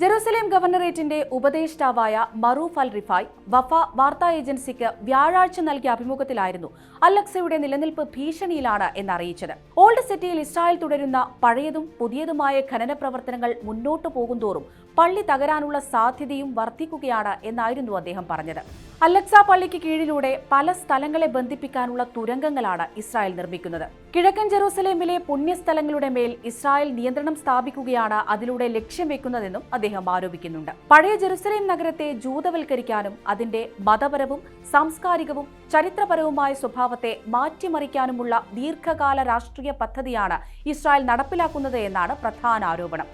ജെറൂസലേം ഗവർണറേറ്റിന്റെ ഉപദേഷ്ടാവായ Marouf al Rifai Wafa വാർത്താ ഏജൻസിക്ക് വ്യാഴാഴ്ച നൽകിയ അഭിമുഖത്തിലായിരുന്നു അലക്സയുടെ നിലനിൽപ്പ് ഭീഷണിയിലാണ് എന്നറിയിച്ചത്. ഓൾഡ് സിറ്റിയിൽ ഇസ്രായേൽ തുടരുന്ന പഴയതും പുതിയതുമായ ഖനന പ്രവർത്തനങ്ങൾ മുന്നോട്ടു പോകുന്തോറും പള്ളി തകരാനുള്ള സാധ്യതയും വർദ്ധിക്കുകയാണ് എന്നായിരുന്നു അദ്ദേഹം പറഞ്ഞത്. അലക്സ പള്ളിക്ക് കീഴിലൂടെ പല സ്ഥലങ്ങളെ ബന്ധിപ്പിക്കാനുള്ള തുരങ്കങ്ങളാണ് ഇസ്രായേൽ നിർമ്മിക്കുന്നത്. കിഴക്കൻ ജെറൂസലേമിലെ പുണ്യസ്ഥലങ്ങളുടെ മേൽ ഇസ്രായേൽ നിയന്ത്രണം സ്ഥാപിക്കുകയാണ് അതിലൂടെ ലക്ഷ്യം വെക്കുന്നതെന്നും അദ്ദേഹം ആരോപിക്കുന്നുണ്ട്. പഴയ ജെറുസലേം നഗരത്തെ ജൂതവൽക്കരിക്കാനും അതിന്റെ മതപരവും സാംസ്കാരികവും ചരിത്രപരവുമായ സ്വഭാവത്തെ മാറ്റിമറിക്കാനുമുള്ള ദീർഘകാല രാഷ്ട്രീയ പദ്ധതിയാണ് ഇസ്രായേൽ നടപ്പിലാക്കുന്നത് എന്നാണ് പ്രധാന ആരോപണം.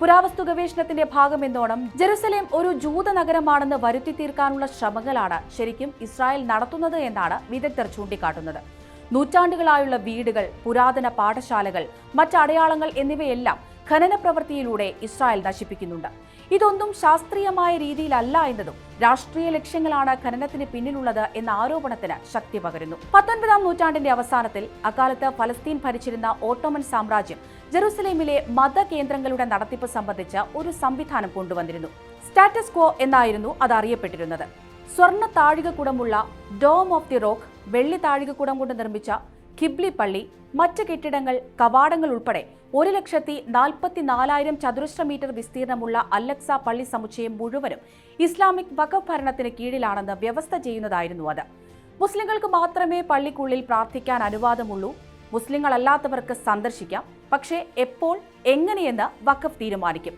പുരാവസ്തു ഗവേഷണത്തിന്റെ ഭാഗമെന്നോണം ജെറുസലേം ഒരു ജൂത നഗരമാണെന്ന് വരുത്തി തീർക്കാനുള്ള ശ്രമങ്ങളാണ് ശരിക്കും ഇസ്രായേൽ നടത്തുന്നത് എന്നാണ് വിദഗ്ധർ ചൂണ്ടിക്കാട്ടുന്നത്. നൂറ്റാണ്ടുകളായുള്ള വീടുകൾ പുരാതന പാഠശാലകൾ മറ്റടയാളങ്ങൾ എന്നിവയെല്ലാം ഖനന പ്രവൃത്തിയിലൂടെ ഇസ്രായേൽ നശിപ്പിക്കുന്നുണ്ട്. ഇതൊന്നും ശാസ്ത്രീയമായ രീതിയിലല്ല എന്നതും രാഷ്ട്രീയ ലക്ഷ്യങ്ങളാണ് ഖനനത്തിന് പിന്നിലുള്ളത് എന്ന ആരോപണത്തിന് ശക്തി പകരുന്നു. പത്തൊൻപതാം നൂറ്റാണ്ടിന്റെ അവസാനത്തിൽ അക്കാലത്ത് ഫലസ്തീൻ ഭരിച്ചിരുന്ന ഓട്ടോമൻ സാമ്രാജ്യം ജെറൂസലേമിലെ മതകേന്ദ്രങ്ങളുടെ നടത്തിപ്പ് സംബന്ധിച്ച് ഒരു സംവിധാനം കൊണ്ടുവന്നിരുന്നു. സ്റ്റാറ്റസ് കോ എന്നായിരുന്നു അത് അറിയപ്പെട്ടിരുന്നത് സ്വർണ താഴികക്കുടമുള്ള ഡോം ഓഫ് ദി റോക്ക് വെള്ളി താഴികക്കുടം കൊണ്ട് നിർമ്മിച്ച ഖിബ്ലി പള്ളി മറ്റ് കെട്ടിടങ്ങൾ കവാടങ്ങൾ ഉൾപ്പെടെ ഒരു ലക്ഷത്തി നാൽപ്പത്തി നാലായിരം ചതുരശ്ര മീറ്റർ വിസ്തീർണമുള്ള അല്ലക്സ പള്ളി സമുച്ചയം മുഴുവനും ഇസ്ലാമിക് വഖഫ് ഭരണത്തിന് കീഴിലാണെന്ന് വ്യവസ്ഥ ചെയ്യുന്നതായിരുന്നു അത്. മുസ്ലിങ്ങൾക്ക് മാത്രമേ പള്ളിക്കുള്ളിൽ പ്രാർത്ഥിക്കാൻ അനുവാദമുള്ളൂ. മുസ്ലിങ്ങളല്ലാത്തവർക്ക് സന്ദർശിക്കാം. പക്ഷേ എപ്പോൾ എങ്ങനെയെന്ന് വഖഫ് തീരുമാനിക്കും.